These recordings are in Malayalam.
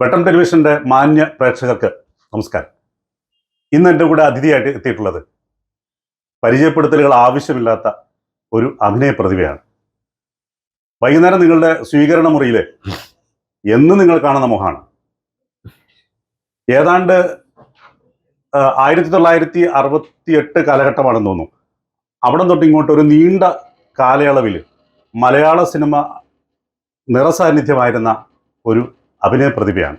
വെട്ടം ടെലിവിഷന്റെ മാന്യ പ്രേക്ഷകർക്ക് നമസ്കാരം. ഇന്ന് എന്റെ കൂടെ അതിഥിയായിട്ട് എത്തിയിട്ടുള്ളത് പരിചയപ്പെടുത്തലുകൾ ആവശ്യമില്ലാത്ത ഒരു അഭിനയ പ്രതിഭയാണ്. വൈകുന്നേരം നിങ്ങളുടെ സ്വീകരണ മുറിയിൽ എന്ന് നിങ്ങൾ കാണുന്ന മുഖമാണ്. ഏതാണ്ട് ആയിരത്തി തൊള്ളായിരത്തി അറുപത്തി എട്ട് കാലഘട്ടമാണെന്ന് തോന്നുന്നു. അവിടെ തൊട്ട് ഇങ്ങോട്ട് ഒരു നീണ്ട കാലയളവിൽ മലയാള സിനിമ നിറസാന്നിധ്യമായിരുന്ന ഒരു അഭിനയ പ്രതിഭയാണ്.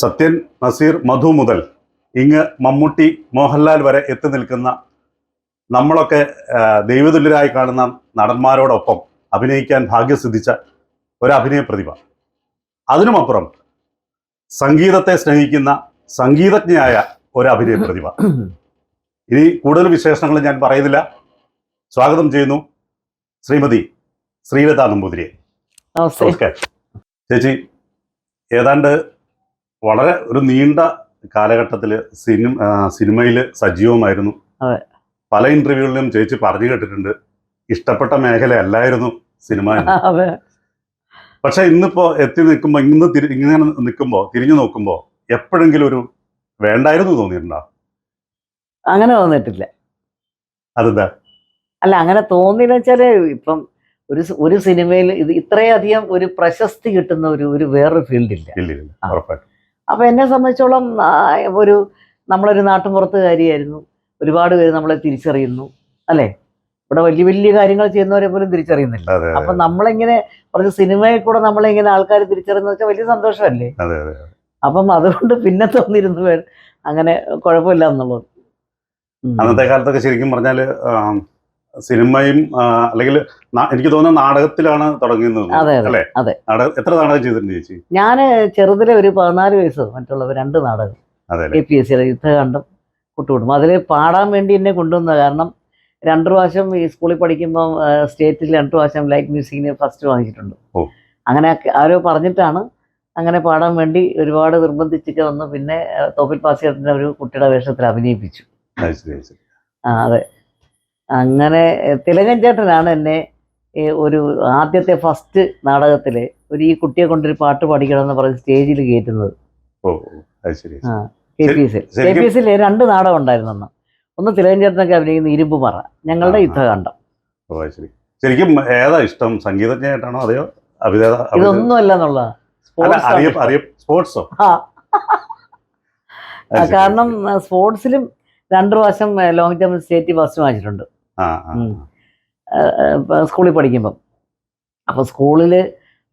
സത്യൻ നസീർ മധു മുതൽ ഇങ്ങ് മമ്മൂട്ടി മോഹൻലാൽ വരെ എത്തി നിൽക്കുന്ന നമ്മളൊക്കെ ദൈവതുല്യരായി കാണുന്ന നടന്മാരോടൊപ്പം അഭിനയിക്കാൻ ഭാഗ്യം സിദ്ധിച്ച ഒരു അഭിനയ പ്രതിഭ. അതിനുമപ്പുറം സംഗീതത്തെ സ്നേഹിക്കുന്ന സംഗീതജ്ഞയായ ഒരു അഭിനയ പ്രതിഭ. ഇനി കൂടുതൽ വിശേഷണങ്ങൾ ഞാൻ പറയുന്നില്ല. സ്വാഗതം ചെയ്യുന്നു ശ്രീമതി ശ്രീലത നമ്പൂതിരിയെ. നമസ്കാരം. ചേച്ചി ഏതാണ്ട് വളരെ ഒരു നീണ്ട കാലഘട്ടത്തിൽ സിനിമ സിനിമയിൽ സജീവമായിരുന്നു. അതെ. പല ഇന്റർവ്യൂകളിലും ചേച്ചി പറഞ്ഞു കേട്ടിട്ടുണ്ട് ഇഷ്ടപ്പെട്ട മേഖല അല്ലായിരുന്നു സിനിമ എന്ന്. അതെ. പക്ഷെ ഇന്നിപ്പോ എത്തി നിൽക്കുമ്പോ ഇന്ന് തിരി ഇങ്ങനെ നിൽക്കുമ്പോ തിരിഞ്ഞു നോക്കുമ്പോ എപ്പോഴെങ്കിലും ഒരു വേണ്ടായിരുന്നു തോന്നിയിട്ടുണ്ടോ? അങ്ങനെ തോന്നിട്ടില്ല അതെന്താ? അല്ല അങ്ങനെ തോന്നിയെന്ന് വെച്ചാൽ ഇപ്പം ഒരു ഒരു സിനിമയിൽ ഇത് ഇത്രയധികം ഒരു പ്രശസ്തി കിട്ടുന്ന ഒരു ഒരു വേറൊരു ഫീൽഡില്ല. അപ്പൊ എന്നെ സംബന്ധിച്ചോളം ഒരു നമ്മളൊരു നാട്ടുമ്പുറത്തുകാരിയായിരുന്നു ഒരുപാട് പേര് നമ്മളെ തിരിച്ചറിയുന്നു അല്ലേ? ഇവിടെ വലിയ വലിയ കാര്യങ്ങൾ ചെയ്യുന്നവരെ പോലും തിരിച്ചറിയുന്നില്ല. അപ്പൊ നമ്മളിങ്ങനെ കുറച്ച് സിനിമയിൽ കൂടെ നമ്മളിങ്ങനെ ആൾക്കാർ തിരിച്ചറിയുന്ന വെച്ചാൽ വലിയ സന്തോഷമല്ലേ? അപ്പം അതുകൊണ്ട് പിന്നെ തോന്നിയിരുന്നു അങ്ങനെ കുഴപ്പമില്ല എന്നുള്ളത്. അന്നത്തെ കാലത്തൊക്കെ ശരിക്കും പറഞ്ഞാൽ ആം, സിനിമയും അല്ലെങ്കിൽ എനിക്ക് തോന്നുന്ന നാടകത്തിലാണ് തുടങ്ങുന്നത്. അതെ അല്ലേ? എത്ര നാടകം ചെയ്തിട്ടുണ്ട് ചേച്ചി? ഞാൻ ചെറുതിലെ ഒരു പതിനാല് വയസ്സ് മറ്റുള്ളവർ രണ്ട് നാടകം. എ പി എസ് സിയുടെ യുദ്ധകാന്ഡം കൂട്ടുകൂടും. അതിൽ പാടാൻ വേണ്ടി എന്നെ കൊണ്ടുവന്ന കാരണം രണ്ട് പ്രാവശ്യം ഈ സ്കൂളിൽ പഠിക്കുമ്പോൾ സ്റ്റേറ്റിൽ രണ്ട് പ്രാവശ്യം ലൈറ്റ് മ്യൂസിക്കിന് ഫസ്റ്റ് വാങ്ങിച്ചിട്ടുണ്ട്. അങ്ങനെ ആരോ പറഞ്ഞിട്ടാണ് അങ്ങനെ പാടാൻ വേണ്ടി ഒരുപാട് നിർബന്ധിച്ചിട്ട് വന്ന് പിന്നെ തോപ്പിൽ പാസിയത്തിന്റെ ഒരു കുട്ടിയുടെ വേഷത്തിൽ അഭിനയിപ്പിച്ചു. അത്. അങ്ങനെ തിലകൻ ചേട്ടനാണ് എന്നെ ഒരു ആദ്യത്തെ ഫസ്റ്റ് നാടകത്തിൽ ഒരു ഈ കുട്ടിയെ കൊണ്ടൊരു പാട്ട് പഠിക്കണം എന്ന് പറഞ്ഞ് സ്റ്റേജിൽ കയറ്റുന്നത്. K P S K P എസിൽ രണ്ട് നാടകം ഉണ്ടായിരുന്നു അന്ന്. ഒന്ന് തിലകൻ ചേട്ടനൊക്കെ അഭിനയിക്കുന്ന ഇരുമ്പ് പറ ഞങ്ങളുടെ. യുദ്ധകാന്ഡം. ശരിക്കും ഏതാ ഇഷ്ടം? സംഗീതജ്ഞയായിട്ടാണോ അതെയോ? അഭിനേത ഇതൊന്നും അല്ല എന്നുള്ള സ്പോർട്സോ കാരണം സ്പോർട്സിലും രണ്ട് പ്രാവശ്യം ലോങ് ജമ്പ് സ്റ്റേറ്റ് ഫസ്റ്റ് വാങ്ങിച്ചിട്ടുണ്ട്. സ്കൂളിൽ പഠിക്കുമ്പം. അപ്പോൾ സ്കൂളിൽ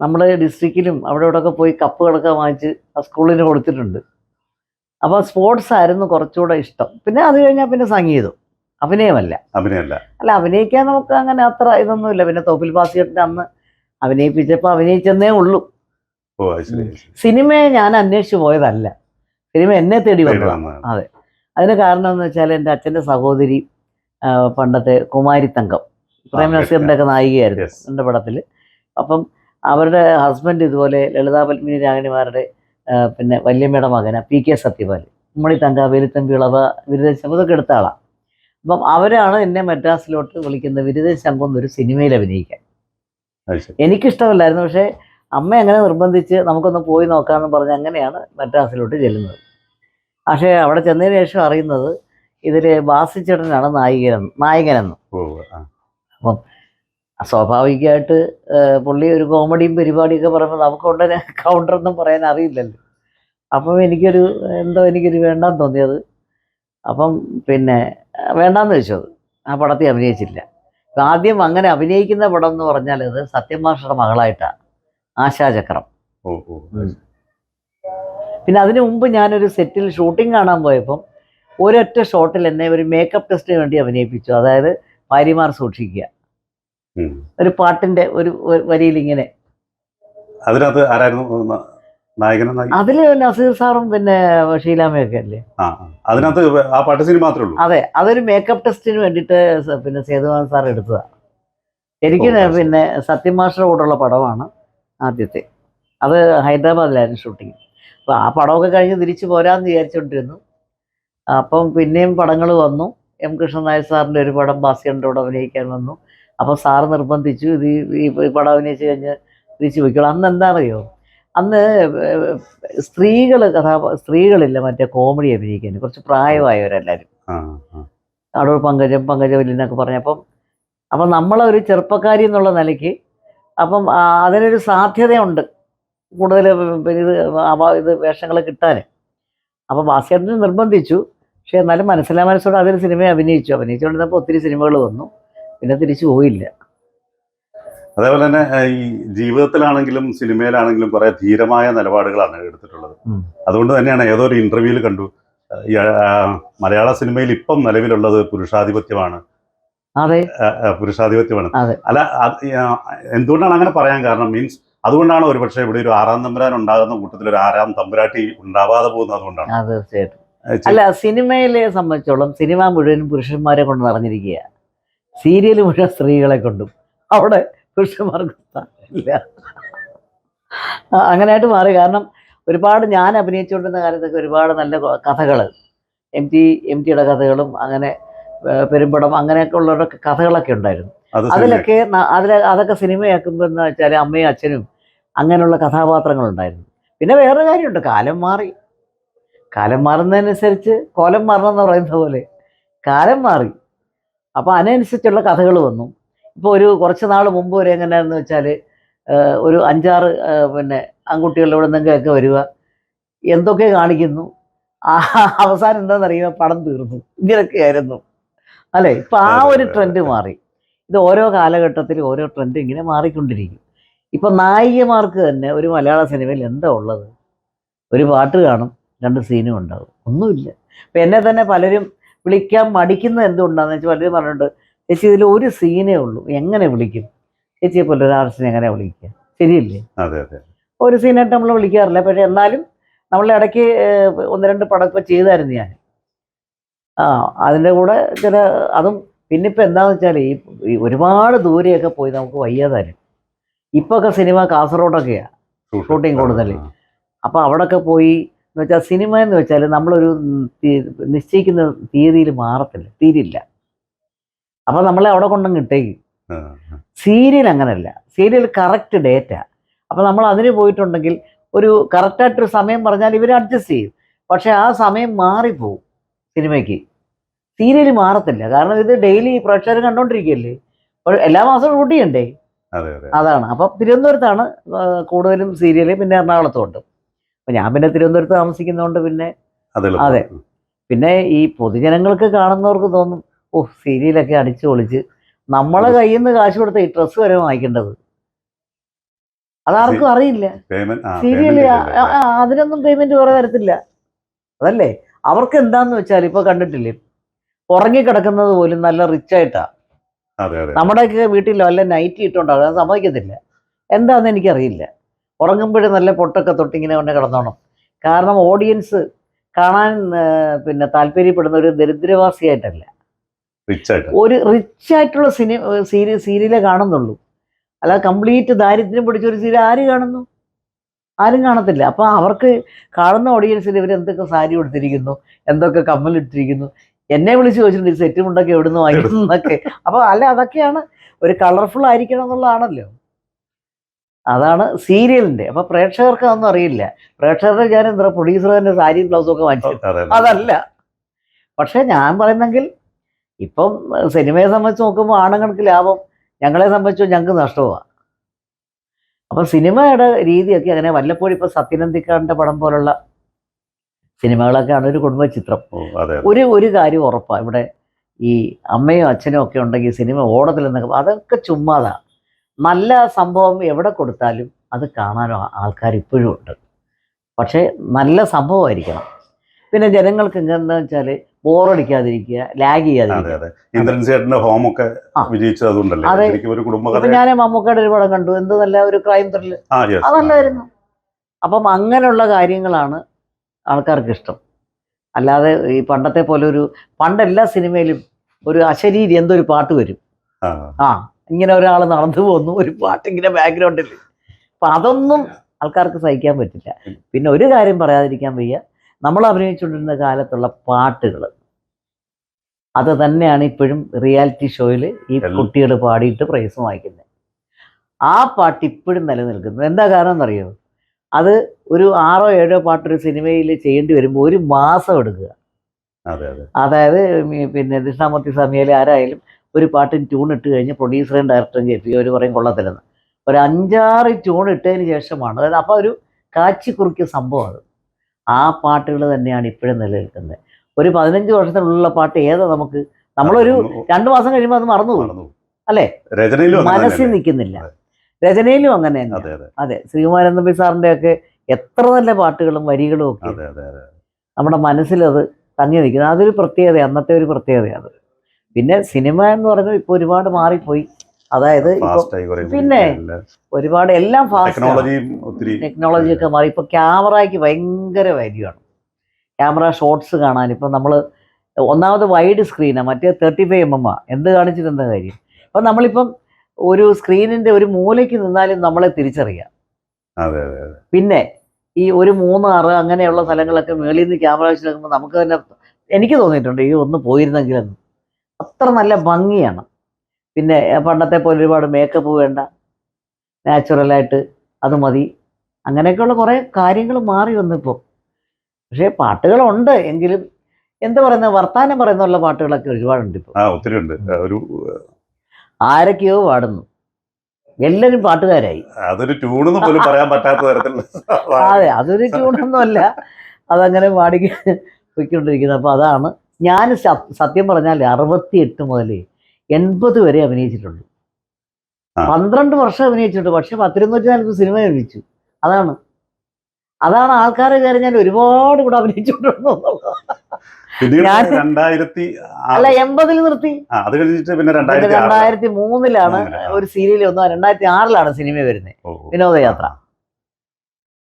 നമ്മൾ ഡിസ്ട്രിക്റ്റിലും അവിടെ ഇവിടെ ഒക്കെ പോയി കപ്പുകളൊക്കെ വാങ്ങിച്ച് ആ സ്കൂളിന് കൊടുത്തിട്ടുണ്ട്. അപ്പോൾ സ്പോർട്സ് ആയിരുന്നു കുറച്ചുകൂടെ ഇഷ്ടം. പിന്നെ അത് കഴിഞ്ഞാൽ പിന്നെ സംഗീതം. അഭിനയമല്ല. അഭിനയമല്ല. അല്ല അഭിനയിക്കാൻ നമുക്ക് അങ്ങനെ അത്ര ഇതൊന്നുമില്ല. പിന്നെ തോപ്പിൽ ബാസ്കറ്റിന്റെ അന്ന് അഭിനയിപ്പിച്ചപ്പോൾ അഭിനയിച്ചെന്നേ ഉള്ളൂ. സിനിമയെ ഞാൻ അന്വേഷിച്ചു പോയതല്ല. സിനിമ എന്നെ തേടി വന്നു വന്നതാണ്. അതെ. അതിന് കാരണം എന്ന് വെച്ചാൽ എന്റെ അച്ഛന്റെ സഹോദരി പണ്ടത്തെ കുമാരി തങ്കം. പ്രേം നസീറിന്റെ ഒക്കെ നായികയായിരുന്നു. എന്റെ പടത്തിൽ. അപ്പം അവരുടെ ഹസ്ബൻഡ് ഇതുപോലെ ലളിതാ പത്മിനി രാഗിണിമാരുടെ പിന്നെ വല്യമ്മയുടെ മകന പി കെ സത്യപാൽ. ഉമ്മണി തങ്ക വേലുത്തമ്പി ഇളവ വിരുദ്ധ ശംഖു ഇതൊക്കെ എടുത്ത ആളാണ് അപ്പം അവരാണ് എന്നെ മദ്രാസിലോട്ട് വിളിക്കുന്ന വിരുദ്ധ ശംഖു എന്നൊരു സിനിമയിൽ അഭിനയിക്കാൻ. എനിക്കിഷ്ടമല്ലായിരുന്നു പക്ഷേ അമ്മ അങ്ങനെ നിർബന്ധിച്ച് നമുക്കൊന്ന് പോയി നോക്കാമെന്ന് പറഞ്ഞ് അങ്ങനെയാണ് മദ്രാസിലോട്ട് ചെല്ലുന്നത്. പക്ഷേ അവിടെ ചെന്നതിന് ശേഷം അറിയുന്നത് ഇതിൽ വാസിച്ചേട്ടനാണ് നായികനെന്ന്. നായകനെന്ന് അപ്പം സ്വാഭാവികമായിട്ട് പുള്ളി ഒരു കോമഡിയും പരിപാടിയൊക്കെ പറയുമ്പോൾ നമുക്ക് ഉടനെ കൗണ്ടറൊന്നും പറയാൻ അറിയില്ലല്ലോ. അപ്പം എനിക്കൊരു എന്തോ എനിക്കൊരു വേണ്ടാന്ന് തോന്നിയത്. അപ്പം പിന്നെ വേണ്ടാന്ന് വെച്ചത് ആ പടത്തിൽ അഭിനയിച്ചില്ല. ആദ്യം അങ്ങനെ അഭിനയിക്കുന്ന പടം എന്ന് പറഞ്ഞാൽ അത് സത്യമാഷയുടെ മകളായിട്ടാണ് ആശാചക്രം. പിന്നെ അതിനു മുമ്പ് ഞാനൊരു സെറ്റിൽ ഷൂട്ടിംഗ് കാണാൻ പോയപ്പം ഒരൊറ്റ ഷോട്ടിൽ എന്നെ ഒരു മേക്കപ്പ് ടെസ്റ്റിന് വേണ്ടി അഭിനയിപ്പിച്ചു. അതായത് ഭാര്യമാർ സൂക്ഷിക്കുക. ഒരു പാട്ടിന്റെ ഒരു വരിയിൽ ഇങ്ങനെ. അതിനകത്ത് ആരായിരുന്നു? നായകനും അതിൽ അതിൽ നസീർ സാറും പിന്നെ ഷീലാമയൊക്കെ അല്ലേ. അതിനകത്ത് ആ പാട്ട് സിനിമ മാത്രമേ ഉള്ളൂ? അതെ. അതൊരു മേക്കപ്പ് ടെസ്റ്റിന് വേണ്ടിയിട്ട് പിന്നെ സേതുമാൻ സാർ എടുത്തതാ. എനിക്ക്. പിന്നെ സത്യമാഷയുടെ കൂടെയുള്ള പടമാണ് ആദ്യത്തെ. അത് ഹൈദരാബാദിലായിരുന്നു ഷൂട്ടിങ് അപ്പോൾ ആ പടമൊക്കെ കഴിഞ്ഞ് തിരിച്ചു പോരാന്ന് വിചാരിച്ചുകൊണ്ടിരുന്നു അപ്പം പിന്നെയും പടങ്ങൾ വന്നു എം കൃഷ്ണൻ നായർ സാറിന്റെ ഒരു പടം ബാസ്യന്റെ കൂടെ അഭിനയിക്കാൻ വന്നു അപ്പോൾ സാറ് നിർബന്ധിച്ചു ഇത് ഈ- പടം അഭിനയിച്ച് കഴിഞ്ഞ് തിരിച്ചു വയ്ക്കണം അന്ന് എന്താണെന്നറിയോ അന്ന് സ്ത്രീകൾ കഥാ സ്ത്രീകളില്ല മറ്റേ കോമഡി അഭിനയിക്കാൻ കുറച്ച് പ്രായമായവരെല്ലാവരും അവിടെ. അടൂർ പങ്കജം പങ്കജവല്ലി എന്നൊക്കെ പറഞ്ഞപ്പം അപ്പം നമ്മളെ ഒരു ചെറുപ്പക്കാരി എന്നുള്ള നിലയ്ക്ക് അപ്പം അതിനൊരു സാധ്യതയുണ്ട് കൂടുതൽ ഇത് ഇത് വേഷങ്ങൾ കിട്ടാൻ അപ്പം ബാസ്കറ്റിന് നിർബന്ധിച്ചു പക്ഷേ എന്നാലും മനസ്സിലാ മനസ്സോടെ അതിൽ സിനിമ അഭിനയിച്ചു. അഭിനയിച്ചുകൊണ്ടിരുന്നപ്പോൾ ഒത്തിരി സിനിമകൾ വന്നു. പിന്നെ തിരിച്ചു പോയില്ല. അതേപോലെ തന്നെ ഈ ജീവിതത്തിലാണെങ്കിലും സിനിമയിലാണെങ്കിലും കുറെ ധീരമായ നിലപാടുകളാണ് എടുത്തിട്ടുള്ളത്. അതുകൊണ്ട് തന്നെയാണ് ഏതോ ഒരു ഇന്റർവ്യൂവിൽ കണ്ടു മലയാള സിനിമയിൽ ഇപ്പം നിലവിലുള്ളത് പുരുഷാധിപത്യമാണ്. അതെ. പുരുഷാധിപത്യമാണ്. അതെ. അല്ല എന്തുകൊണ്ടാണ് അങ്ങനെ പറയാൻ കാരണം? മീൻസ് അതുകൊണ്ടാണ് ഒരുപക്ഷെ ഇവിടെ ഒരു ആറാം തമ്പുരാൻ ഉണ്ടാകുന്ന കൂട്ടത്തിൽ ഒരു ആറാം തമ്പുരാട്ടി ഉണ്ടാവാതെ പോകുന്നത് അതുകൊണ്ടാണ്? അത് തീർച്ചയായിട്ടും. അല്ല സിനിമയിലെ സംബന്ധിച്ചോളം സിനിമ മുഴുവൻ പുരുഷന്മാരെ കൊണ്ട് നിറഞ്ഞിരിക്കുക സീരിയൽ മുഴുവൻ സ്ത്രീകളെ കൊണ്ടും. അവിടെ പുരുഷന്മാർക്ക് സ്ഥാനമില്ല അങ്ങനെയായിട്ട് മാറി. കാരണം ഒരുപാട് ഞാൻ അഭിനയിച്ചുകൊണ്ടിരുന്ന കാലത്തൊക്കെ ഒരുപാട് നല്ല കഥകൾ എം ടി എം ടിയുടെ കഥകളും അങ്ങനെ പെരുമ്പടം അങ്ങനെയൊക്കെ ഉള്ളവരുടെ കഥകളൊക്കെ ഉണ്ടായിരുന്നു. അത് അതിലൊക്കെ അതിൽ അതൊക്കെ സിനിമയാക്കുമ്പോൾ എന്ന് വെച്ചാൽ അമ്മയും അച്ഛനും അങ്ങനെയുള്ള കഥാപാത്രങ്ങളുണ്ടായിരുന്നു. പിന്നെ വേറെ കാര്യമുണ്ട്. കാലം മാറി. കാലം മാറുന്നതിനനുസരിച്ച് കോലം മാറണം എന്ന് പറയുന്ന പോലെ കാലം മാറി. അപ്പോൾ അതിനനുസരിച്ചുള്ള കഥകൾ വന്നു. ഇപ്പോൾ ഒരു കുറച്ച് നാൾ മുമ്പ് വരെ എങ്ങനെയാണെന്ന് വെച്ചാൽ ഒരു അഞ്ചാറ് പിന്നെ ആൺകുട്ടികളുടെ ഇവിടെ നിന്നൊക്കെ വരിക എന്തൊക്കെ കാണിക്കുന്നു ആ, അവസാനം എന്താണെന്നറിയുക പടം തീർന്നു. ഇങ്ങനെയൊക്കെയായിരുന്നു. അല്ലേ? ഇപ്പം ആ ഒരു ട്രെൻഡ് മാറി. ഇത് ഓരോ കാലഘട്ടത്തിലും ഓരോ ട്രെൻഡ് ഇങ്ങനെ മാറിക്കൊണ്ടിരിക്കും. ഇപ്പം നായികമാർക്ക് തന്നെ ഒരു മലയാള സിനിമയിൽ എന്താ ഉള്ളത്? ഒരു പാട്ട് കാണും. രണ്ട് സീനും ഉണ്ടാവും. ഒന്നുമില്ല. ഇപ്പം എന്നെ തന്നെ പലരും വിളിക്കാൻ മടിക്കുന്നത് എന്തുകൊണ്ടാന്ന് വെച്ചാൽ പലരും പറഞ്ഞിട്ടുണ്ട് ചേച്ചി ഇതിൽ ഒരു സീനേ ഉള്ളൂ. എങ്ങനെ വിളിക്കും? ചേച്ചിയെ പോലെ ഒരു ആർട്ടിനെ എങ്ങനെ വിളിക്കുക? ശരിയല്ലേ? അതെ അതെ. ഒരു സീനായിട്ട് നമ്മൾ വിളിക്കാറില്ല. പക്ഷേ എന്നാലും നമ്മൾ ഇടയ്ക്ക് ഒന്ന് രണ്ട് പടമൊക്കെ ചെയ്തായിരുന്നു ഞാൻ ആ അതിന്റെ കൂടെ ചില അതും പിന്നെ ഇപ്പം എന്താണെന്ന് വെച്ചാൽ ഈ ഒരുപാട് ദൂരെയൊക്കെ പോയി നമുക്ക് വയ്യാതാരും ഇപ്പോൾ ഒക്കെ സിനിമ കാസർഗോഡൊക്കെയാണ് ഷൂട്ടിംഗ് കൂടുതൽ. അപ്പോൾ അവിടെയൊക്കെ പോയി എന്ന് വെച്ചാൽ സിനിമ എന്ന് വെച്ചാൽ നമ്മളൊരു നിശ്ചയിക്കുന്ന തീയതിയിൽ മാറത്തില്ല തീരില്ല. അപ്പം നമ്മളെ അവിടെ കൊണ്ടങ്ങ് ഇട്ടേക്കും. ആ. സീരിയൽ അങ്ങനല്ല. Serial correct date. അപ്പം നമ്മൾ അതിന് പോയിട്ടുണ്ടെങ്കിൽ ഒരു കറക്റ്റായിട്ടൊരു സമയം പറഞ്ഞാൽ ഇവർ അഡ്ജസ്റ്റ് ചെയ്യും. പക്ഷേ ആ സമയം മാറിപ്പോവും സിനിമയ്ക്ക്. സീരിയൽ മാറത്തില്ല. കാരണം ഇത് ഡെയിലി പ്രേക്ഷകർ കണ്ടോണ്ടിരിക്കുകയല്ലേ എല്ലാ മാസവും ഷൂട്ട് ചെയ്യണ്ടേ? അതെ അതെ. അതാണ്. അപ്പം തിരുവനന്തപുരത്താണ് കൂടുതലും സീരിയൽ പിന്നെ എറണാകുളത്തും ഉണ്ട് അപ്പം ഞാൻ പിന്നെ തിരുവനന്തപുരത്ത് താമസിക്കുന്നതുകൊണ്ട് പിന്നെ അതെ. പിന്നെ ഈ പൊതുജനങ്ങൾക്ക് കാണുന്നവർക്ക് തോന്നും ഓ സീരിയലൊക്കെ അടിച്ചു പൊളിച്ച് നമ്മളെ കയ്യിൽ നിന്ന് കാശ് കൊടുത്ത ഈ ഡ്രസ്സ് വരെ വാങ്ങിക്കേണ്ടത്. അതാർക്കും അറിയില്ല. സീരിയൽ അതിനൊന്നും പേയ്മെന്റ് വേറെ തരത്തില്ല. അതല്ലേ? അവർക്ക് എന്താന്ന് വെച്ചാൽ ഇപ്പൊ കണ്ടിട്ടില്ലേ? ഉറങ്ങിക്കിടക്കുന്നത് പോലും നല്ല റിച്ച് ആയിട്ടാ. നമ്മുടെയൊക്കെ വീട്ടിലോ വല്ല നൈറ്റ് ഇട്ടുണ്ടാകും അത് സമ്മതിക്കത്തില്ല. എന്താന്ന് എനിക്കറിയില്ല. ഉറങ്ങുമ്പോഴും നല്ല പൊട്ടൊക്കെ തൊട്ടിങ്ങനെ കൊണ്ട് കിടന്നോണം. കാരണം ഓഡിയൻസ് കാണാൻ പിന്നെ താല്പര്യപ്പെടുന്ന ഒരു ദരിദ്രവാസിയായിട്ടല്ല. ഒരു റിച്ച് ആയിട്ടുള്ള സിനിമ സീരി സീരിയലേ കാണുന്നുള്ളൂ. അല്ലാതെ കംപ്ലീറ്റ് ദാരിദ്ര്യം പിടിച്ച ഒരു സീരിയൽ ആര് കാണുന്നു? ആരും കാണത്തില്ല. അപ്പോൾ അവർക്ക് കാണുന്ന ഓഡിയൻസിൽ ഇവർ എന്തൊക്കെ സാരി കൊടുത്തിരിക്കുന്നു എന്തൊക്കെ കമ്മലിട്ടിരിക്കുന്നു എന്നെ വിളിച്ച് ചോദിച്ചിട്ടുണ്ട് ഈ സെറ്റ് മുണ്ടൊക്കെ എവിടുന്ന് വാങ്ങിക്കുന്നൊക്കെ എന്നൊക്കെ അപ്പോൾ അല്ല അതൊക്കെയാണ് ഒരു കളർഫുൾ ആയിരിക്കണം എന്നുള്ളതാണല്ലോ അതാണ് സീരിയലിന്റെ അപ്പോൾ പ്രേക്ഷകർക്ക് അതൊന്നും അറിയില്ല. പ്രേക്ഷകരുടെ ഞാൻ എന്താ? പ്രൊഡ്യൂസർ തന്നെ സാരി ബ്ലൗസും ഒക്കെ വാങ്ങിച്ചു അതെ അതല്ല. പക്ഷെ ഞാൻ പറയുന്നെങ്കിൽ ഇപ്പം സിനിമയെ സംബന്ധിച്ച് നോക്കുമ്പോൾ ആണുങ്ങൾക്ക് ലാഭം ഞങ്ങളെ സംബന്ധിച്ചോ ഞങ്ങൾക്ക് നഷ്ടമാണ് അപ്പം സിനിമയുടെ രീതിയൊക്കെ അങ്ങനെ വല്ലപ്പോഴും ഇപ്പോൾ സത്യനന്ദിക്കാടിന്റെ പടം പോലുള്ള സിനിമകളൊക്കെയാണ് ഒരു കുടുംബ ചിത്രം. ഒരു ഒരു കാര്യം ഉറപ്പാണ് ഇവിടെ ഈ അമ്മയും അച്ഛനും ഒക്കെ ഉണ്ടെങ്കിൽ സിനിമ ഓടത്തില്ലെന്നൊക്കെ അതൊക്കെ ചുമ്മാതാ. നല്ല സംഭവം എവിടെ കൊടുത്താലും അത് കാണാനും ആൾക്കാർ ഇപ്പോഴും ഉണ്ട്. പക്ഷേ നല്ല സംഭവമായിരിക്കണം. പിന്നെ ജനങ്ങൾക്ക് എന്താണെന്ന് വെച്ചാൽ ബോറടിക്കാതിരിക്കുക ലാഗ് ചെയ്യാതിരിക്കുക. ഇന്ദ്രൻ ചേട്ടന്റെ ഹോമൊക്കെ ഞാൻ മമ്മൂക്കയുടെ ഒരു പടം കണ്ടു. എന്ത് നല്ല ഒരു ക്രൈം ത്രില്ല് അതല്ലായിരുന്നു. അപ്പം അങ്ങനെയുള്ള കാര്യങ്ങളാണ് ആൾക്കാർക്ക് ഇഷ്ടം. അല്ലാതെ ഈ പണ്ടത്തെ പോലെ ഒരു പണ്ടെല്ലാ സിനിമയിലും ഒരു അശരീരി എന്തൊരു പാട്ട് വരും. ആ. ഇങ്ങനെ ഒരാൾ നടന്നു പോകുന്നു ഒരു പാട്ട് ഇങ്ങനെ ബാക്ക്ഗ്രൗണ്ടിൽ അപ്പൊ അതൊന്നും ആൾക്കാർക്ക് സഹിക്കാൻ പറ്റില്ല. പിന്നെ ഒരു കാര്യം പറയാതിരിക്കാൻ വയ്യ. നമ്മൾ അഭിനയിച്ചുകൊണ്ടിരുന്ന കാലത്തുള്ള പാട്ടുകൾ അത് തന്നെയാണ് ഇപ്പോഴും റിയാലിറ്റി ഷോയിൽ ഈ കുട്ടികൾ പാടിയിട്ട് പ്രൈസ് വാങ്ങിക്കുന്നത് ആ പാട്ട് ഇപ്പോഴും നിലനിൽക്കുന്നത് എന്താ കാരണം എന്നറിയോ അത് ഒരു ആറോ ഏഴോ പാട്ട് ഒരു സിനിമയിൽ ചെയ്യേണ്ടി വരുമ്പോൾ ഒരു മാസം എടുക്കുക. അതെ അതെ. അതായത് പിന്നെ ദക്ഷിണാമൂർത്തി സ്വാമിയിലെ ആരായാലും ഒരു പാട്ടിന് ട്യൂൺ ഇട്ട് കഴിഞ്ഞ് പ്രൊഡ്യൂസറേയും ഡയറക്ടറും കേൾപ്പിക്കും. അവർ പറയും കൊള്ളത്തില്ലെന്ന്. ഒരു അഞ്ചാറ് ട്യൂൺ ഇട്ടതിന് ശേഷമാണ്. അതായത് അപ്പോൾ ഒരു കാച്ചി കുറിക്കിയ സംഭവം അത്. ആ പാട്ടുകൾ തന്നെയാണ് ഇപ്പോഴും നിലനിൽക്കുന്നത്. ഒരു പതിനഞ്ച് വർഷത്തിനുള്ള പാട്ട് ഏതാ നമുക്ക്? നമ്മളൊരു രണ്ടു മാസം കഴിയുമ്പോൾ അത് മറന്നു പോകുന്നു അല്ലേ? മനസ്സിൽ നിൽക്കുന്നില്ല. രചനയിലും അങ്ങനെ അതെ ശ്രീകുമാരൻ സാറിന്റെ ഒക്കെ എത്ര നല്ല പാട്ടുകളും വരികളും ഒക്കെ നമ്മുടെ മനസ്സിലത് തങ്ങി നിൽക്കുന്നത് അതൊരു പ്രത്യേകത അന്നത്തെ ഒരു പ്രത്യേകതയാണ് പിന്നെ സിനിമ എന്ന് പറയുന്നത് ഇപ്പൊ ഒരുപാട് മാറിപ്പോയി. അതായത് പിന്നെ ഒരുപാട് എല്ലാം ഫാസ്റ്റ് ടെക്നോളജി ഒക്കെ മാറി. ഇപ്പൊ ക്യാമറയ്ക്ക് ഭയങ്കര വാല്യൂയാണ് ക്യാമറ ഷോട്ട്സ് കാണാൻ. ഇപ്പൊ നമ്മൾ ഒന്നാമത് വൈഡ് സ്ക്രീനാണ് മറ്റേ തേർട്ടി ഫൈവ് എം എം ആ. എന്ത് കാണിച്ചിട്ട് എന്താ കാര്യം? അപ്പൊ നമ്മളിപ്പം ഒരു സ്ക്രീനിന്റെ ഒരു മൂലയ്ക്ക് നിന്നാലും നമ്മളെ തിരിച്ചറിയാം. പിന്നെ ഈ ഒരു മൂന്നാറ് അങ്ങനെയുള്ള സ്ഥലങ്ങളൊക്കെ മേളിൽ നിന്ന് ക്യാമറ വെച്ച് നോക്കുമ്പോൾ നമുക്ക് തന്നെ എനിക്ക് തോന്നിയിട്ടുണ്ട് ഈ ഒന്ന് പോയിരുന്നെങ്കിലെന്ന്. അത്ര നല്ല ഭംഗിയാണ്. പിന്നെ പണ്ടത്തെ പോലെ ഒരുപാട് മേക്കപ്പ് വേണ്ട. നാച്ചുറലായിട്ട് അത് മതി. അങ്ങനെയൊക്കെയുള്ള കുറേ കാര്യങ്ങൾ മാറി വന്നിപ്പോൾ പക്ഷേ പാട്ടുകളുണ്ട് എങ്കിലും എന്താ പറയുന്ന വർത്താനം പറയുന്നുള്ള പാട്ടുകളൊക്കെ ഒരുപാടുണ്ട് ഇപ്പോൾ ഒത്തിരി ഉണ്ട്. ഒരു ആരൊക്കെയോ പാടുന്നു. എല്ലാവരും പാട്ടുകാരായി. അതൊരു ട്യൂണെന്ന് പോലും പറയാൻ പറ്റാത്ത തരത്തിൽ അതെ അതൊരു ട്യൂണൊന്നുമല്ല. അതങ്ങനെ പാടി പോയിക്കൊണ്ടിരിക്കുന്നത്. അപ്പോൾ അതാണ് ഞാൻ സത്യം പറഞ്ഞാൽ അറുപത്തി എട്ട് മുതൽ എൺപത് വരെ അഭിനയിച്ചിട്ടുള്ളൂ. ആ. പന്ത്രണ്ട് വർഷം അഭിനയിച്ചിട്ടുണ്ട്. പക്ഷെ പത്തിരുന്നൂറ്റി നാൽപ്പത് സിനിമ അഭിനയിച്ചു. അതാണ്. അതാണ് ആൾക്കാരെ കാര്യം ഞാൻ ഒരുപാട് കൂടെ അഭിനയിച്ചിട്ടുണ്ടോ രണ്ടായിരത്തി അല്ല എൺപതിൽ നിർത്തി. അത് കഴിഞ്ഞിട്ട് പിന്നെ രണ്ടായിരത്തി മൂന്നിലാണ് ഒരു സീരിയൽ വന്നു രണ്ടായിരത്തി ആറിലാണ് സിനിമ വരുന്നത്. വിനോദയാത്ര.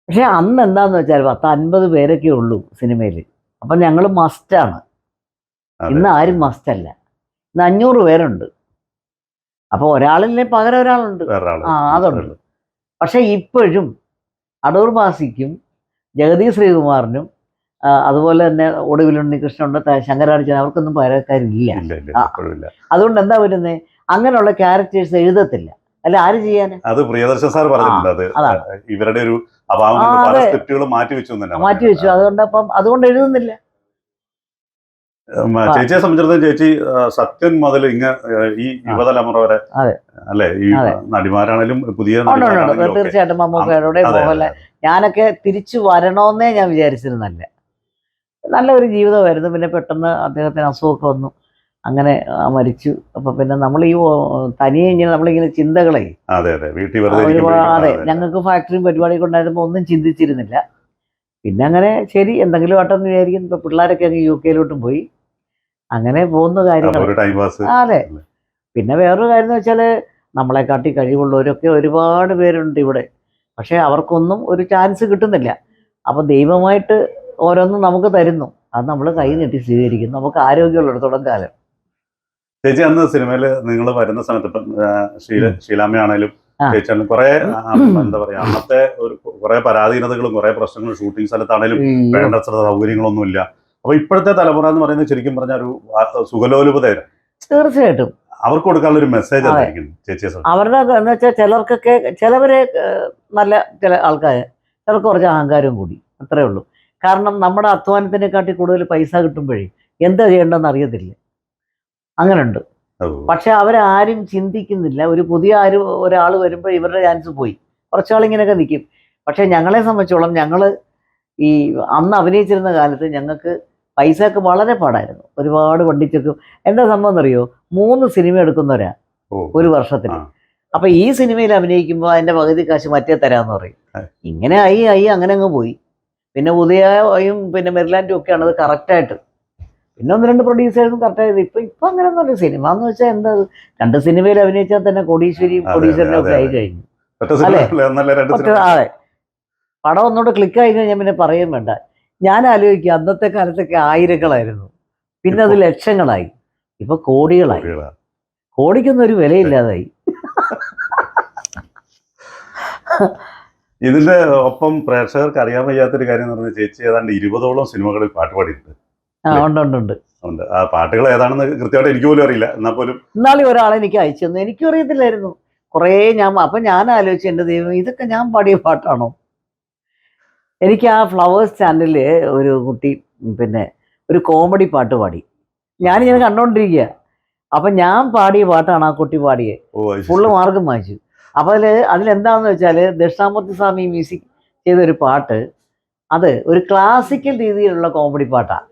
പക്ഷെ അന്ന് എന്താന്ന് വെച്ചാൽ പത്ത് അൻപത് പേരൊക്കെ ഉള്ളൂ സിനിമയിൽ അപ്പം ഞങ്ങൾ മസ്റ്റാണ്. ഇന്ന് ആരും മസ്റ്റല്ല ഇന്ന് അഞ്ഞൂറ് പേരുണ്ട്. അപ്പോൾ ഒരാളില്ലേ പകരം ഒരാളുണ്ട്. ആ, അതുണ്ട്. പക്ഷെ ഇപ്പോഴും അടൂർ ബാസിക്കും ജഗതി ശ്രീകുമാറിനും അതുപോലെ തന്നെ ഒടുവിൽ ഉണ്ണികൃഷ്ണനുണ്ട് ശങ്കരാചാര്യ അവർക്കൊന്നും പകരക്കാരില്ല. അതുകൊണ്ട് എന്താ വരുന്നത് അങ്ങനെയുള്ള ക്യാരക്ടേഴ്സ് എഴുതത്തില്ല. അല്ല ആര് ചെയ്യാൻ അത് പ്രിയദർശൻ സാർ പറഞ്ഞിട്ടുണ്ട്. ഇവരുടെ ഒരു മാറ്റി വെച്ചു മാറ്റി വെച്ചു. അതുകൊണ്ട് അപ്പം അതുകൊണ്ട് എഴുതുന്നില്ല. ചേച്ചിയെ സംബന്ധിച്ചിടത്തോളം ചേച്ചി സത്യൻ മുതൽ ഇങ്ങ ഈ യുവതലമുറ വരെ. അല്ലെ? ഈ നടിമാരാണെങ്കിലും പുതിയ. തീർച്ചയായിട്ടും മമ്മൂക്കയുടെ മോഹൻലാൽ. ഞാനൊക്കെ തിരിച്ചു വരണോന്നേ ഞാൻ വിചാരിച്ചിരുന്നല്ല. നല്ലൊരു ജീവിതമായിരുന്നു പിന്നെ പെട്ടെന്ന് അദ്ദേഹത്തിന് അസുഖമൊക്കെ വന്നു. അങ്ങനെ മരിച്ചു. അപ്പൊ പിന്നെ നമ്മൾ ഈ തനിയെ ഇങ്ങനെ നമ്മളിങ്ങനെ ചിന്തകളെ. അതെ അതെ. ഞങ്ങൾക്ക് ഫാക്ടറിയും പരിപാടിയൊക്കെ ഉണ്ടായിരുന്നപ്പോൾ ഒന്നും ചിന്തിച്ചിരുന്നില്ല. പിന്നെ അങ്ങനെ ശരി എന്തെങ്കിലും ആട്ടെന്ന് വിചാരിക്കും ഇപ്പൊ പിള്ളേരൊക്കെ അങ്ങ് യു കെയിലോട്ടും പോയി. അങ്ങനെ പോകുന്ന കാര്യങ്ങൾ. അതെ. പിന്നെ വേറൊരു കാര്യം എന്ന് വെച്ചാൽ നമ്മളെ കാട്ടി കഴിവുള്ളവരൊക്കെ ഒരുപാട് പേരുണ്ട് ഇവിടെ. പക്ഷേ അവർക്കൊന്നും ഒരു ചാൻസ് കിട്ടുന്നില്ല. അപ്പം ദൈവമായിട്ട് ഓരോന്നും നമുക്ക് തരുന്നു. അത് നമ്മൾ കൈ നീട്ടി സ്വീകരിക്കും നമുക്ക് ആരോഗ്യമുള്ളിടത്തോളം കാലം. ചേച്ചി അന്ന് സിനിമയിൽ നിങ്ങൾ വരുന്ന സമയത്ത് ഇപ്പം ശീല. ശീലാമ്മയാണേലും കുറെ എന്താ പറയാ അന്നത്തെ ഒരു കുറെ പരാധീനതകളും കുറെ പ്രശ്നങ്ങളും ഷൂട്ടിംഗ് സ്ഥലത്താണേലും. വേണ്ടത്ര സൗകര്യങ്ങളൊന്നും ഇല്ല അപ്പൊ ഇപ്പോഴത്തെ തലമുറ എന്ന് പറയുന്നത് ശരിക്കും പറഞ്ഞ ഒരു സുഖലോലുപതയാണ്. തീർച്ചയായിട്ടും. അവർക്ക് കൊടുക്കാനുള്ള ഒരു മെസ്സേജ് ആയിരിക്കും ചേച്ചിയെ. അവരുടെ എന്ന് വെച്ചാൽ ചിലർക്കൊക്കെ ചിലവരെ നല്ല ചില ആൾക്കാർ ചിലർക്ക് കുറച്ച് അഹങ്കാരം കൂടി അത്രേ ഉള്ളൂ. കാരണം നമ്മുടെ അധ്വാനത്തിനെക്കാട്ടി കൂടുതൽ പൈസ കിട്ടുമ്പോഴേ എന്താ ചെയ്യേണ്ടതെന്ന് അറിയത്തില്ല. അങ്ങനെയുണ്ട്. പക്ഷെ അവരാരും ചിന്തിക്കുന്നില്ല. ഒരു പുതിയ ആരും ഒരാൾ വരുമ്പോൾ ഇവരുടെ ചാൻസ് പോയി. കുറച്ചാൾ ഇങ്ങനെയൊക്കെ നിൽക്കും പക്ഷെ ഞങ്ങളെ സംബന്ധിച്ചോളം ഞങ്ങൾ ഈ അന്ന് അഭിനയിച്ചിരുന്ന കാലത്ത് ഞങ്ങൾക്ക് പൈസയൊക്കെ വളരെ പാടായിരുന്നു. ഒരുപാട് വണ്ടിച്ചൊക്കെ എന്താ സംഭവം എന്നറിയോ? മൂന്ന് സിനിമ എടുക്കുന്നവരാ. ഒരു വർഷത്തിൽ. അപ്പൊ ഈ സിനിമയിൽ അഭിനയിക്കുമ്പോൾ അതിന്റെ പകുതി കാശ് മറ്റേ തരാന്ന് പറയും. ഇങ്ങനെ ആയി ആയി അങ്ങനെ അങ്ങ് പോയി. പിന്നെ ഉദയയും പിന്നെ മെറിലാൻഡും ഒക്കെയാണ് അത് കറക്റ്റായിട്ട് പിന്നെ ഒന്ന് രണ്ട് പ്രൊഡ്യൂസേഴ്സും കറക്റ്റായത് ഇപ്പൊ ഇപ്പൊ അങ്ങനെയൊന്നുമില്ല സിനിമ എന്ന് വെച്ചാൽ എന്താ രണ്ട് സിനിമയിൽ അഭിനയിച്ചാൽ തന്നെ കോടീശ്വരിയും കോടീശ്വരനും ഒക്കെ ആയി. കഴിഞ്ഞു. അതെ. പടം ഒന്നുകൂടെ ക്ലിക്ക് ആയി കഴിഞ്ഞാൽ പിന്നെ പറയുകയും വേണ്ട. ഞാൻ ആലോചിക്കുക അന്നത്തെ കാലത്തൊക്കെ ആയിരങ്ങളായിരുന്നു. പിന്നെ അത് ലക്ഷങ്ങളായി. ഇപ്പൊ കോടികളായി. കോടിക്കൊന്നും ഒരു വിലയില്ലാതായി. ഇതിന്റെ ഒപ്പം പ്രേക്ഷകർക്ക് അറിയാൻ വയ്യാത്തൊരു കാര്യം എന്ന് പറഞ്ഞാൽ ചേച്ചി ഏതാണ്ട് ഇരുപതോളം സിനിമകളിൽ പാട്ട് പാടിയിട്ടുണ്ട്. ആ ഉണ്ട് ഉണ്ട് ആ പാട്ടുകൾ ഏതാണെന്ന് കൃത്യമായിട്ട് എനിക്ക് പോലും അറിയില്ല. എന്നാൽ പോലും ഇന്നാളെ ഒരാളെ എനിക്ക് അയച്ചു തന്നു. എനിക്കും അറിയത്തില്ലായിരുന്നു. കുറേ ഞാൻ അപ്പം ഞാൻ ആലോചിച്ചു എന്റെ ദൈവം ഇതൊക്കെ ഞാൻ പാടിയ പാട്ടാണോ? എനിക്ക് ആ ഫ്ലവേഴ്സ് ചാനലിൽ ഒരു കുട്ടി പിന്നെ ഒരു കോമഡി പാട്ട് പാടി. ഞാനിങ്ങനെ കണ്ടോണ്ടിരിക്കുക അപ്പം ഞാൻ പാടിയ പാട്ടാണ് ആ കുട്ടി പാടിയത്. ഫുള്ള് മാർഗം വാങ്ങിച്ചു അപ്പം അതിൽ അതിലെന്താണെന്ന് വെച്ചാൽ ദക്ഷിണാമൂർത്തി സ്വാമി മ്യൂസിക് ചെയ്തൊരു പാട്ട് അത് ഒരു ക്ലാസിക്കൽ രീതിയിലുള്ള കോമഡി പാട്ടാണ്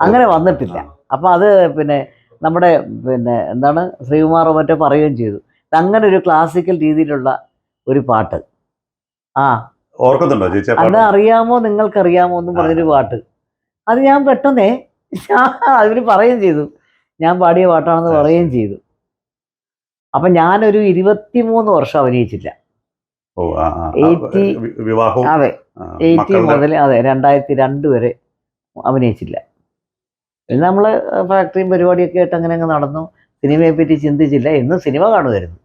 അങ്ങനെ വന്നിട്ടില്ല. അപ്പം അത് പിന്നെ നമ്മുടെ പിന്നെ എന്താണ് ശ്രീകുമാർ മറ്റോ പറയുകയും ചെയ്തു. അങ്ങനെ ഒരു ക്ലാസിക്കൽ രീതിയിലുള്ള ഒരു പാട്ട്. ആ ഓർക്കുന്നുണ്ടോ ചേച്ചി അത്? അറിയാമോ നിങ്ങൾക്കറിയാമോ എന്ന് പറഞ്ഞൊരു പാട്ട്. അത് ഞാൻ പെട്ടെന്നേ അവർ പറയുകയും ചെയ്തു. ഞാൻ പാടിയ പാട്ടാണെന്ന് പറയുകയും ചെയ്തു. അപ്പം ഞാനൊരു ഇരുപത്തിമൂന്ന് വർഷം അഭിനയിച്ചില്ല അതെ എയ്റ്റി മുതൽ അതെ രണ്ടായിരത്തി രണ്ട് വരെ അഭിനയിച്ചില്ല. പിന്നെ നമ്മൾ ഫാക്ടറിയും പരിപാടിയൊക്കെ ആയിട്ട് അങ്ങനെ അങ്ങ് നടന്നു. സിനിമയെ പറ്റി ചിന്തിച്ചില്ല. എന്നും സിനിമ കാണുമായിരുന്നു.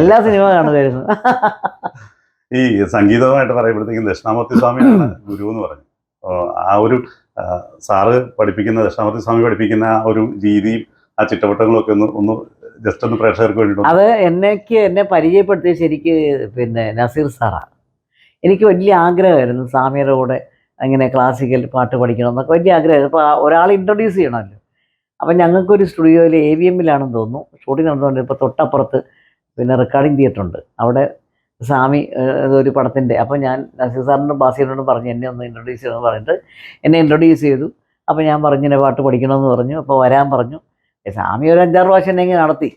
എല്ലാ സിനിമ കാണുമായിരുന്നു. ഈ സംഗീതമായിട്ട് പറയുമ്പോഴത്തേക്കും ദക്ഷിണാമൂർത്തി സ്വാമിയാണ് ഗുരു എന്ന് പറഞ്ഞു ആ ഒരു സാറ് പഠിപ്പിക്കുന്ന ദക്ഷിണാമൂർത്തി സ്വാമി പഠിപ്പിക്കുന്ന ആ ഒരു രീതിയും ആ ചിട്ടവട്ടങ്ങളും ഒക്കെ ഒന്ന് ഒന്ന് ജസ്റ്റ് ഒന്ന് പ്രേക്ഷകർക്ക് വേണ്ടി അത് എന്നേക്ക് എന്നെ പരിചയപ്പെടുത്തിയ ശരിക്ക് പിന്നെ നസീർ സാറാണ് എനിക്ക് വലിയ ആഗ്രഹമായിരുന്നു സ്വാമിയുടെ കൂടെ അങ്ങനെ ക്ലാസിക്കൽ പാട്ട് പഠിക്കണം എന്നൊക്കെ വലിയ ആഗ്രഹമായിരുന്നു. അപ്പോൾ ഒരാൾ ഇൻട്രൊഡ്യൂസ് ചെയ്യണമല്ലോ. അപ്പം ഞങ്ങൾക്കൊരു സ്റ്റുഡിയോയിൽ എ വി എമ്മിലാണെന്ന് തോന്നുന്നു. ഷൂട്ടിംഗ് നടന്നുകൊണ്ട് ഇപ്പോൾ തൊട്ടപ്പുറത്ത് പിന്നെ റെക്കോർഡിംഗ് തിയേറ്റർ ഉണ്ട്. അവിടെ സ്വാമി ഒരു പടത്തിന്റെ. അപ്പോൾ ഞാൻ നസീർ സാറിനോട് ബാസിയോടും പറഞ്ഞു എന്നെ ഒന്ന് ഇൻട്രൊഡ്യൂസ് ചെയ്യണമെന്ന് പറഞ്ഞിട്ട് എന്നെ ഇൻട്രൊഡ്യൂസ് ചെയ്തു. അപ്പോൾ ഞാൻ പറഞ്ഞു "ഇങ്ങനെ പാട്ട് പഠിക്കണമെന്ന് പറഞ്ഞു. അപ്പോൾ വരാൻ പറഞ്ഞു. സ്വാമി ഒരു അഞ്ചാറ് പ്രാവശ്യം എന്നെ ഇങ്ങനെ നടത്തി.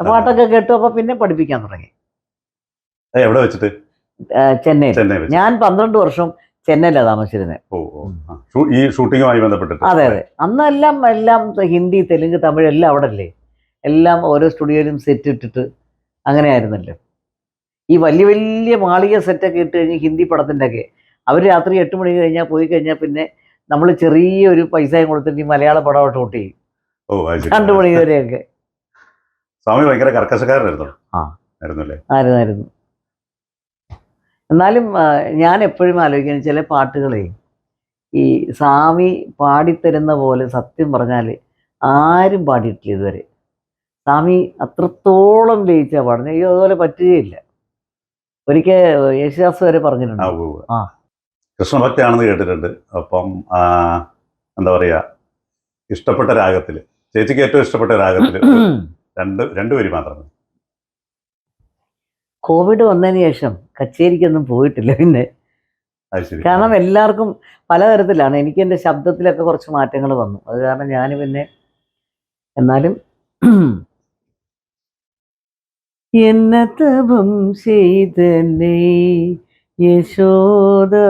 പാട്ടൊക്കെ കേട്ടു. അപ്പോൾ പിന്നെ പഠിപ്പിക്കാൻ തുടങ്ങി. എവിടെ വെച്ചിട്ട്? ചെന്നൈ ഞാൻ പന്ത്രണ്ട് വർഷം ചെന്നൈയിലാണ് താമസിച്ചിരുന്നത്. ഈ ഷൂട്ടിങ്ങുമായി ബന്ധപ്പെട്ടിട്ട്. അതെ അതെ. അന്നെല്ലാം എല്ലാം ഹിന്ദി തെലുങ്ക് തമിഴ് എല്ലാം അവിടെ അല്ലേ എല്ലാം ഓരോ സ്റ്റുഡിയോയിലും സെറ്റ് ഇട്ടിട്ട് അങ്ങനെ ആയിരുന്നല്ലോ ഈ വലിയ വലിയ മാളിക സെറ്റൊക്കെ ഇട്ട് കഴിഞ്ഞ് ഹിന്ദി പടത്തിന്റെ ഒക്കെ അവർ രാത്രി എട്ട് മണി കഴിഞ്ഞാൽ പോയി കഴിഞ്ഞാൽ പിന്നെ നമ്മൾ ചെറിയൊരു പൈസയും കൊടുത്തിട്ട് ഈ മലയാള പടം ഷൂട്ട് ചെയ്യും. രണ്ട് മണി വരെയൊക്കെ. സ്വാമി ഭയങ്കര കർക്കശക്കാരനായിരുന്നു. ആ. ആയിരുന്നു എന്നാലും ഞാൻ എപ്പോഴും ആലോചിക്കുന്നത് ചില പാട്ടുകളെ ഈ സ്വാമി പാടിത്തരുന്ന പോലെ സത്യം പറഞ്ഞാൽ ആരും പാടിയിട്ടില്ല ഇതുവരെ. സ്വാമി അത്രത്തോളം ലയിച്ചാൽ പാടുന്നത്. അയ്യോ അതുപോലെ പറ്റുകയില്ല. ഒരിക്കൽ യേശുദാസ് വരെ പറഞ്ഞിട്ടുണ്ട്. ആ. കൃഷ്ണഭക്തിയാണെന്ന് കേട്ടിട്ടുണ്ട്. അപ്പം എന്താ പറയാ ഇഷ്ടപ്പെട്ട രാഗത്തിൽ ചേച്ചിക്ക് ഏറ്റവും ഇഷ്ടപ്പെട്ട രാഗത്തിൽ രണ്ട് രണ്ടുപേര് മാത്രം കോവിഡ് വന്നതിന് ശേഷം കച്ചേരിക്കൊന്നും പോയിട്ടില്ല പിന്നെ. കാരണം എല്ലാവർക്കും പലതരത്തിലാണ്. എനിക്ക് എന്റെ ശബ്ദത്തിലൊക്കെ കുറച്ച് മാറ്റങ്ങൾ വന്നു. അത് കാരണം ഞാൻ പിന്നെ എന്നാലും என்ன தபம் செய்தனே யசோதா?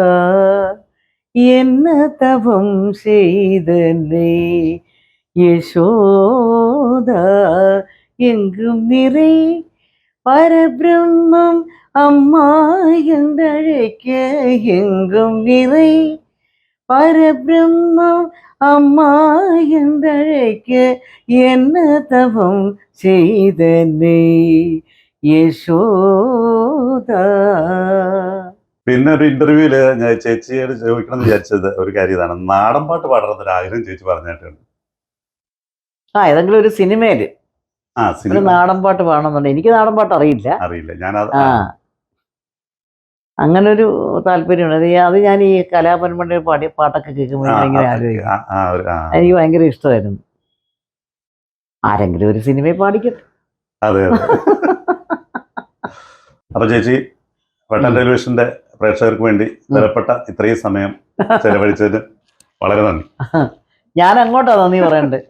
என்ன தபம் செய்தனே யசோதா? எங்கும் நிறை பரபிரம்மம் அம்மா என்றழைக்க எங்கும் நிறை பரபிரம்மம் அம்மா என்றழைக்க என்ன தவம் செய்தனே യശോദ പിന്നെ ഒരു ഇന്റർവ്യൂല് ഞാൻ ചേച്ചിയോട് ചോദിക്കണം എന്ന് വിചാരിച്ചത് ഒരു കാര്യം ഇതാണ് നാടൻ പാട്ട് പാടണം എന്നൊരു ആഗ്രഹം ചേച്ചി പറഞ്ഞിട്ടുണ്ട് ആ ഏതെങ്കിലും ഒരു സിനിമയില് ആ ഒരു സിനിമ നാടൻ പാട്ട് പാടണമെന്നുണ്ട് എനിക്ക് നാടൻ പാട്ട് അറിയില്ല അറിയില്ല ഞാനത് ആ അങ്ങനെ ഒരു താല്പര്യമുണ്ട്. അത് ഞാൻ- അത് ഞാൻ ഈ കലാപരമ്പര പാടിയ പാട്ടൊക്കെ കേൾക്കുമ്പോൾ ഭയങ്കര ആഗ്രഹിക്കും. ആലോചിക്കും എനിക്ക് ഭയങ്കര ഇഷ്ടമായിരുന്നു. ആരെങ്കിലും ഒരു സിനിമയെ പാടിക്കട്ടെ അതെ അപ്പൊ ചേച്ചി വെട്ടൻ ഉം. ടെലിവിഷന്റെ പ്രേക്ഷകർക്ക് വേണ്ടി വിലപ്പെട്ട ഇത്രയും സമയം ചെലവഴിച്ചതിന് വളരെ നന്ദി. ഞാൻ അങ്ങോട്ടാ നന്ദി പറയണ്ടേ.